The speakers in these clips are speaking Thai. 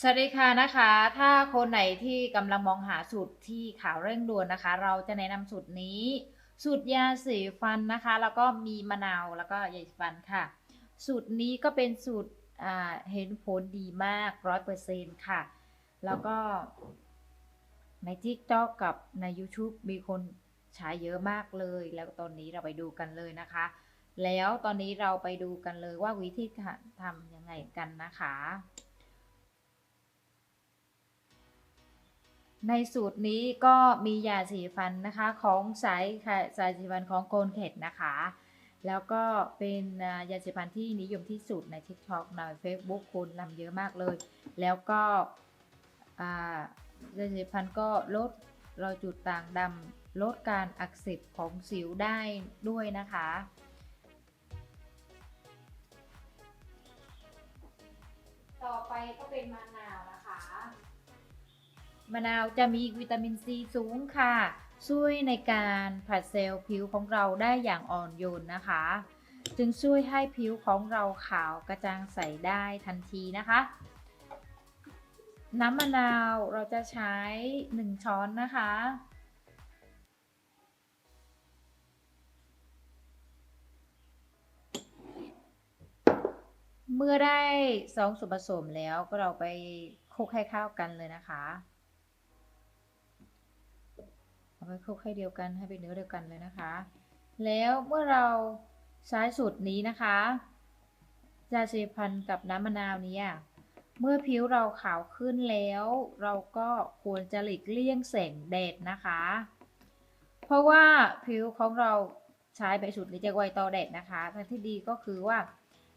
สวัสดีค่ะนะคะ ถ้าคนไหนที่กำลังมองหาสูตรที่ขาวเร่งด่วนนะคะ เราจะแนะนำสูตรนี้ สูตรยาสีฟันนะคะ แล้วก็มีมะนาวแล้วก็ยาสีฟันค่ะ สูตรนี้ก็เป็นสูตรเห็นผลดีมากร้อยเปอร์เซ็นต์ค่ะ แล้วก็ใน TikTok กับใน YouTube มีคนใช้เยอะมากเลย แล้วตอนนี้เราไปดูกันเลยนะคะ แล้วตอนนี้เราไปดูกันเลยว่าวิธีการทำยังไงกันนะคะ ในสูตรนี้ก็มียาสีฟันนะคะของสายสายสีฟันของโกนเข็ดนะคะ แล้วก็เป็นยาสีฟันที่นิยมที่สุดใน TikTok ใน Facebook คนนำเยอะมากเลย แล้วก็ยาสีฟันก็ลดรอยจุดต่างดำลดการอักเสบของสิวได้ด้วยนะคะต่อไป มะนาวจะมีวิตามินซีสูงค่ะ ช่วยในการผัดเซลล์ผิวของเราได้อย่างอ่อนโยนนะคะ จึงช่วยให้ผิวของเราขาวกระจ่างใสได้ทันทีนะคะ น้ำมะนาวเราจะใช้ 1 ช้อนนะคะเมื่อได้สองส่วนผสมแล้วก็เราไปคลุกให้เข้ากันเลยนะคะ เอาไปคลุกให้เดียวกันให้เป็นเนื้อเดียวกันเลยนะคะ แล้วเมื่อเราใช้สูตรนี้นะคะยาสีฟันกับน้ำมะนาวนี้เมื่อผิวเราขาวขึ้นแล้ว เราก็ควรจะหลีกเลี่ยงแสงแดดนะคะ เพราะว่าผิวของเราใช้ไปสูตรนี้จะไวต่อแดดนะคะทางที่ดีก็คือว่า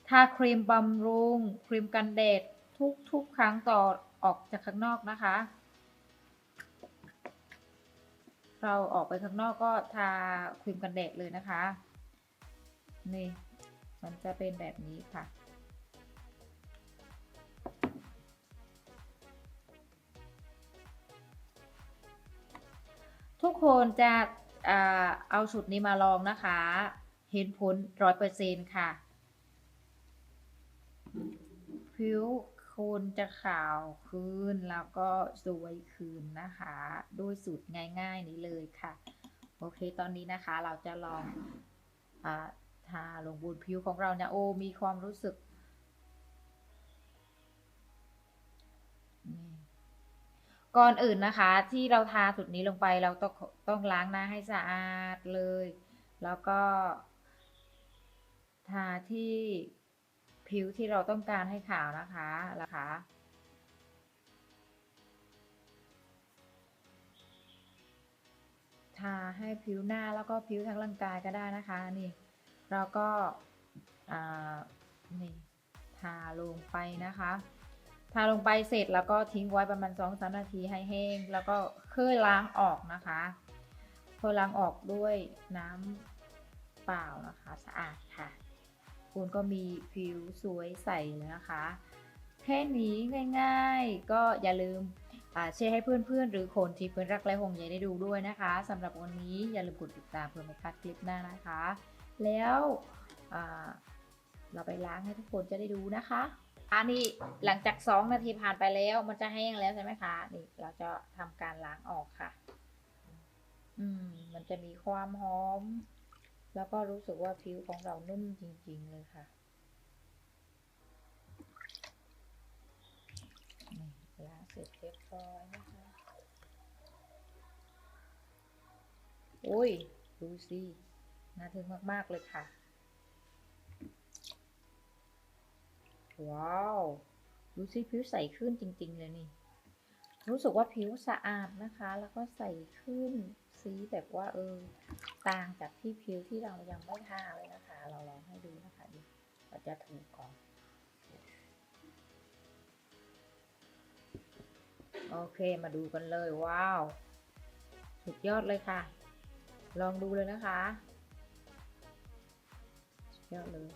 ทาครีมบำรุง ครีมกันแดดทุกๆครั้งต่อออกจากข้างนอกนะคะ เราออกไปข้างนอกก็ทาครีมกันแดดเลยนะคะ นี่ มันจะเป็นแบบนี้ค่ะ ทุกคนจะเอาสูตรนี้มาลองนะคะ เห็นผลร้อยเปอร์เซ็นค่ะ ผิว คุณจะขาวขึ้นแล้วก็สวยขึ้นนะคะด้วยสูตรง่าย ๆ นี้เลยค่ะ โอเคตอนนี้นะคะเราจะลองอทาลงบนผิวของเราเนี่ยโอ้มีความรู้สึกก่อนอื่นนะคะ ที่เราทาสูตรนี้ลงไปเราต้องต้องล้างหน้าให้สะอาดเลย แล้วก็ทาที่ ผิวที่เราต้องการให้ขาวนะคะนะคะทาให้ผิวหน้าแล้วก็ผิวทั้งร่างกายก็ได้นะคะนี่เราก็อ่านี่ทาลงไปนะคะ ทาลงไปเสร็จแล้วก็ทิ้งไว้ประมาณ2อสนาทีให้แห้ง แล้วก็เคยล้างออกนะคะเคยล้างออกด้วยน้ำเปล่านะคะสะอาดค่ะ คุณก็มีผิวสวยใสแล้วนะคะ แค่นี้ง่ายๆ ก็อย่าลืมแชร์ให้เพื่อนๆ หรือคนที่เพื่อนรักและห่วงใยได้ดูด้วยนะคะสำหรับวันนี้อย่าลืมกดติดตามเพื่อไม่พลาดคลิปหน้านะคะ แล้วเราไปล้างให้ทุกคนจะได้ดูนะคะ อันนี้หลังจาก 2 นาทีผ่านไปแล้ว มันจะแห้งแล้วใช่ไหมคะ นี่เราจะทำการล้างออกค่ะ อืม มันจะมีความหอม แล้วก็รู้สึกว่าผิวของเรานุ่มจริง ๆ เลยค่ะนี่ล้างเสร็จเรียบร้อยนะคะโอ้ย ดูสิน่าทึ่งมาก ๆ เลยค่ะ ว้าว ดูสิผิวใสขึ้นจริง ๆ เลยนี่ รู้สึกว่าผิวสะอาดนะคะ แล้วก็ใสขึ้นสีแบบว่าเออ ต่างจากที่ผิวที่เรายังไม่ทาเลยนะคะ เราลองให้ดูนะคะดิเราจะถูกก่อน โอเคมาดูกันเลยว้าว สุดยอดเลยค่ะ ลองดูเลยนะคะ สุดยอดเลย